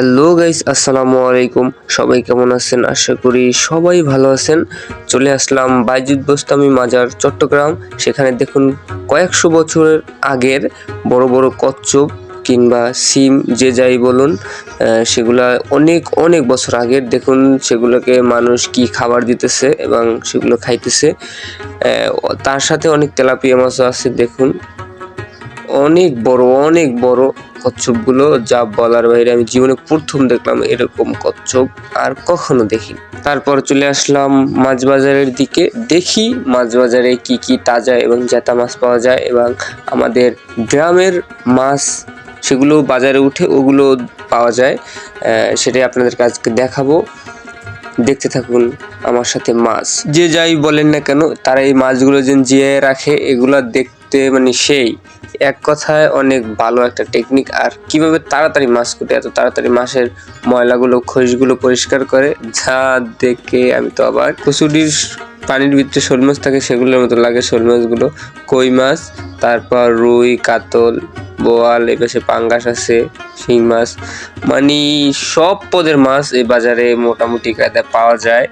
Hello guys, আসসালামু আলাইকুম। সবাই কেমন আছেন? আশা করি সবাই ভালো আছেন। চলে আসলাম বাইজুদ বোস্তামি মাজার, চট্টগ্রাম। সেখানে দেখুন কয়েকশো বছরের আগের বড় বড় কচ্ছপ কিংবা সিম, যে যাই বলুন সেগুলা অনেক অনেক বছর আগের। দেখুন সেগুলোকে মানুষ কি খাবার দিতেছে এবং সেগুলো খাইতেছে। তার সাথে অনেক তেলাপিয়া মাছও আছে, দেখুন। অনেক বড় অনেক বড়। কচ্ছপগুলো যা বলার বাইরে আমি জীবনে প্রথম দেখলাম এরকম কচ্ছপ আর কখনো দেখি তারপর চলে আসলাম মাছ বাজারের দিকে। দেখি মাছ বাজারে কি কি তাজা এবং জেতা মাছ পাওয়া যায় এবং আমাদের গ্রামের মাছ সেগুলো বাজারে উঠে ওগুলো পাওয়া যায়। সেটাই আপনাদের কাছকে দেখাবো। দেখতে থাকুন আমার সাথে মাছ। যে যাই বলেন না কেন, তারা এই মাছগুলো যে জিয়ে রাখে, এগুলা দেখতে মানে সেই। এক কথায় অনেক ভালো একটা টেকনিক আর কীভাবে তাড়াতাড়ি মাছ কুটে, এত তাড়াতাড়ি মাছের ময়লাগুলো খোঁজগুলো পরিষ্কার করে, যা দেখে আমি তো আবার কচুরির পানির ভিতরে শোল মাছ থাকে, সেগুলোর মতো লাগে শোল মাছগুলো। কই মাছ, তারপর রুই, কাতল, বোয়াল এই পাশে পাঙ্গাস আছে, শিং মাছ। মানে সব পদের মাছ এই বাজারে মোটামুটি কায়দায় পাওয়া যায়।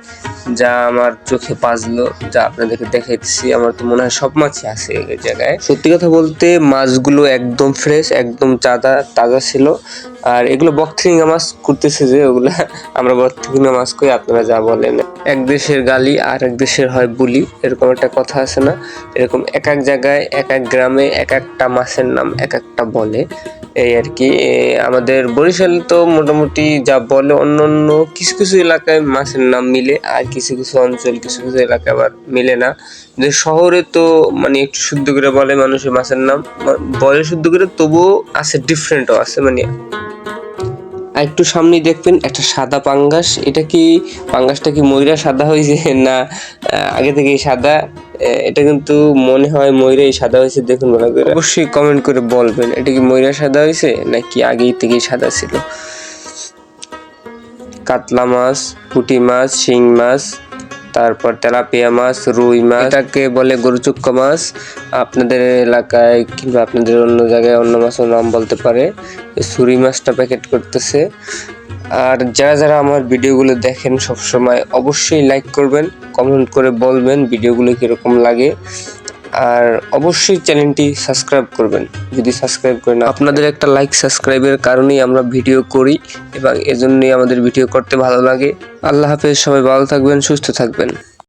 যা আমার চোখে পাজলো, যা আপনাদেরকে দেখাইতেছি, আমার তো মনে হয় সব মাছই আছে এই জায়গায়। সত্যি কথা বলতে, মাছগুলো একদম ফ্রেশ একদম তাজা তাজা ছিল। আর এগুলো বক্সিঙ্গা মাছ করতেছে যে, ওগুলা আমরা বক্সিঙ্গা মাছ কই, আপনারা যা বলেন। এক দেশের গালি আর এক দেশের হয় বুলি, এরকম একটা কথা আছে না? এরকম এক এক জায়গায়, এক এক গ্রামে এক একটা মাছের নাম এক একটা বলে। এই আর কি আমাদের বরিশাল তো মোটামুটি যা বলে অন্য অন্য কিছু কিছু এলাকায় মাছের নাম মিলে, আর কিছু কিছু অঞ্চল, কিছু কিছু এলাকায় আবার মিলে না। যে শহরে তো মানে একটু শুদ্ধ করে বলে মানুষের মাছের নাম বলে শুদ্ধ করে তবুও আছে ডিফারেন্টও আছে মানে একটু সামনে দেখবেন একটা সাদা পাঙ্গাস। এটা কি, পাঙ্গাসটা কি ময়রা সাদা হয়েছে? না আগে থেকে সাদা। এটা কিন্তু মনে হয় ময়ূরাই সাদা হয়েছে, দেখুন ভালো করে। অবশ্যই কমেন্ট করে বলবেন, এটা কি ময়রা সাদা হয়েছে, নাকি আগেই থেকেই সাদা ছিল? কাতলা মাছ, পুঁটি মাছ, শিং মাছ তারপর তেলাপিয়া মাছ, রুই মাছ। এটাকে বলে গরুচুক্কা মাছ। আপনাদের এলাকায় কিংবা আপনাদের অন্য জায়গায় অন্য মাছের নাম বলতে পারে। সুরি মাছটা প্যাকেট করতেছে। আর যারা যারা আমার ভিডিওগুলো দেখেন সবসময় অবশ্যই লাইক করবেন কমেন্ট করে বলবেন ভিডিওগুলো কীরকম লাগে। আর অবশ্যই চ্যানেলটি সাবস্ক্রাইব করবেন। যদি সাবস্ক্রাইব করেন আপনাদের একটা লাইক সাবস্ক্রাইবের কারণেই আমরা ভিডিও করি এবং এজন্যই আমাদের ভিডিও করতে ভালো লাগে। আল্লাহ হাফেজ, সবাই ভালো থাকবেন, সুস্থ থাকবেন।